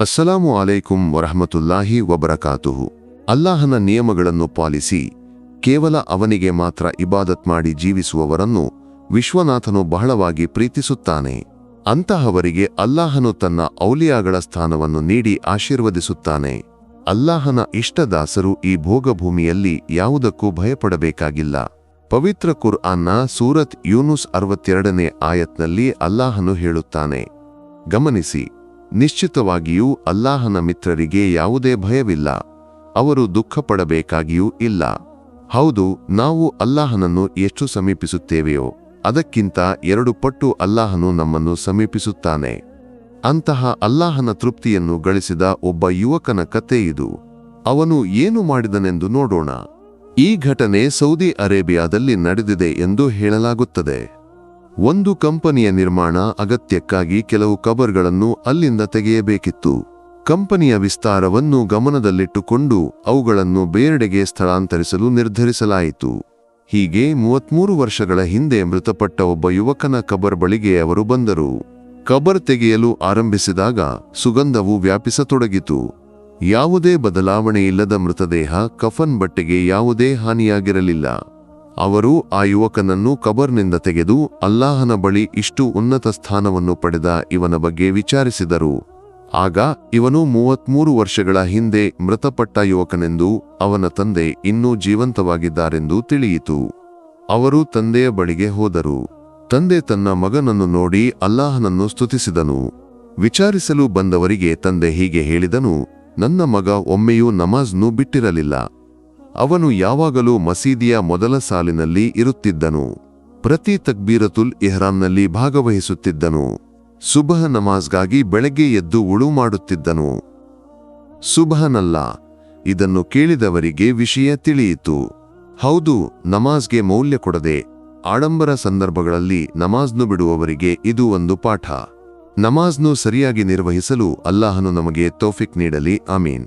ಅಸ್ಸಲಾಮು ಅಲೈಕುಂ ವರಹಮತುಲ್ಲಾಹಿ ವಬರಕಾತುಹು. ಅಲ್ಲಾಹನ ನಿಯಮಗಳನ್ನು ಪಾಲಿಸಿ, ಕೇವಲ ಅವನಿಗೆ ಮಾತ್ರ ಇಬಾದತ್ ಮಾಡಿ ಜೀವಿಸುವವರನ್ನು ವಿಶ್ವನಾಥನು ಬಹಳವಾಗಿ ಪ್ರೀತಿಸುತ್ತಾನೆ. ಅಂತಹವರಿಗೆ ಅಲ್ಲಾಹನು ತನ್ನ ಔಲಿಯಾಗಳ ಸ್ಥಾನವನ್ನು ನೀಡಿ ಆಶೀರ್ವದಿಸುತ್ತಾನೆ. ಅಲ್ಲಾಹನ ಇಷ್ಟದಾಸರು ಈ ಭೋಗಭೂಮಿಯಲ್ಲಿ ಯಾವುದಕ್ಕೂ ಭಯಪಡಬೇಕಾಗಿಲ್ಲ. ಪವಿತ್ರ ಕುರ್ಆನ್ನ ಸೂರತ್ ಯೂನುಸ್ ಅರವತ್ತೆರಡನೇ ಆಯತ್ನಲ್ಲಿ ಅಲ್ಲಾಹನು ಹೇಳುತ್ತಾನೆ. ಗಮನಿಸಿ ನಿಶ್ಚಿತವಾಗಿಯೂ ಅಲ್ಲಾಹನ ಮಿತ್ರರಿಗೆ ಯಾವುದೇ ಭಯವಿಲ್ಲ. ಅವರು ದುಃಖಪಡಬೇಕಾಗಿಯೂ ಇಲ್ಲ. ಹೌದು, ನಾವು ಅಲ್ಲಾಹನನ್ನು ಎಷ್ಟು ಸಮೀಪಿಸುತ್ತೇವೆಯೋ, ಅದಕ್ಕಿಂತ ಎರಡು ಪಟ್ಟು ಅಲ್ಲಾಹನು ನಮ್ಮನ್ನು ಸಮೀಪಿಸುತ್ತಾನೆ. ಅಂತಹ ಅಲ್ಲಾಹನ ತೃಪ್ತಿಯನ್ನು ಗಳಿಸಿದ ಒಬ್ಬ ಯುವಕನ ಕತೆ ಇದು. ಅವನು ಏನು ಮಾಡಿದನೆಂದು ನೋಡೋಣ. ಈ ಘಟನೆ ಸೌದಿ ಅರೇಬಿಯಾದಲ್ಲಿ ನಡೆದಿದೆ ಎಂದು ಹೇಳಲಾಗುತ್ತದೆ. ಒಂದು ಕಂಪನಿಯ ನಿರ್ಮಾಣ ಅಗತ್ಯಕ್ಕಾಗಿ ಕೆಲವು ಕಬರ್ಗಳನ್ನು ಅಲ್ಲಿಂದ ತೆಗೆಯಬೇಕಿತ್ತು. ಕಂಪನಿಯ ವಿಸ್ತಾರವನ್ನು ಗಮನದಲ್ಲಿಟ್ಟುಕೊಂಡು ಅವುಗಳನ್ನು ಬೇರೆಡೆಗೆ ಸ್ಥಳಾಂತರಿಸಲು ನಿರ್ಧರಿಸಲಾಯಿತು. ಹೀಗೆ ಮೂವತ್ಮೂರು ವರ್ಷಗಳ ಹಿಂದೆ ಮೃತಪಟ್ಟ ಒಬ್ಬ ಯುವಕನ ಕಬರ್ ಬಳಿಗೆ ಅವರು ಬಂದರು. ಕಬರ್ ತೆಗೆಯಲು ಆರಂಭಿಸಿದಾಗ ಸುಗಂಧವು ವ್ಯಾಪಿಸತೊಡಗಿತು. ಯಾವುದೇ ಬದಲಾವಣೆಯಿಲ್ಲದ ಮೃತದೇಹ ಕಫನ್ ಬಟ್ಟೆಗೆ ಯಾವುದೇ ಹಾನಿಯಾಗಿರಲಿಲ್ಲ. ಅವರು ಆ ಯುವಕನನ್ನು ಕಬರ್ನಿಂದ ತೆಗೆದು ಅಲ್ಲಾಹನ ಬಳಿ ಇಷ್ಟು ಉನ್ನತ ಸ್ಥಾನವನ್ನು ಪಡೆದ ಇವನ ಬಗ್ಗೆ ವಿಚಾರಿಸಿದರು. ಆಗ ಇವನು ಮೂವತ್ಮೂರು ವರ್ಷಗಳ ಹಿಂದೆ ಮೃತಪಟ್ಟ ಯುವಕನೆಂದು ಅವನ ತಂದೆ ಇನ್ನೂ ಜೀವಂತವಾಗಿದ್ದಾರೆಂದು ತಿಳಿಯಿತು. ಅವರು ತಂದೆಯ ಬಳಿಗೆ ಹೋದರು. ತಂದೆ ತನ್ನ ಮಗನನ್ನು ನೋಡಿ ಅಲ್ಲಾಹನನ್ನು ಸ್ತುತಿಸಿದನು. ವಿಚಾರಿಸಲು ಬಂದವರಿಗೆ ತಂದೆ ಹೀಗೆ ಹೇಳಿದನು, ನನ್ನ ಮಗ ಒಮ್ಮೆಯೂ ನಮಾಜ್ನು ಬಿಟ್ಟಿರಲಿಲ್ಲ. ಅವನು ಯಾವಾಗಲೂ ಮಸೀದಿಯ ಮೊದಲ ಸಾಲಿನಲ್ಲಿ ಇರುತ್ತಿದ್ದನು. ಪ್ರತಿ ತಕ್ಬೀರತುಲ್ ಇಹ್ರಾಂನಲ್ಲಿ ಭಾಗವಹಿಸುತ್ತಿದ್ದನು. ಸುಬಹ ನಮಾಜ್ಗಾಗಿ ಬೆಳಗ್ಗೆ ಎದ್ದು ಉಳು ಮಾಡುತ್ತಿದ್ದನು. ಸುಬಹನಲ್ಲ, ಇದನ್ನು ಕೇಳಿದವರಿಗೆ ವಿಷಯ ತಿಳಿಯಿತು. ಹೌದು, ನಮಾಜ್ಗೆ ಮೌಲ್ಯ ಕೊಡದೆ, ಆಡಂಬರ ಸಂದರ್ಭಗಳಲ್ಲಿ ನಮಾಜ್ನು ಬಿಡುವವರಿಗೆ ಇದು ಒಂದು ಪಾಠ. ನಮಾಜ್ನು ಸರಿಯಾಗಿ ನಿರ್ವಹಿಸಲು ಅಲ್ಲಾಹನು ನಮಗೆ ತೋಫಿಕ್ ನೀಡಲಿ, ಆಮೀನ್.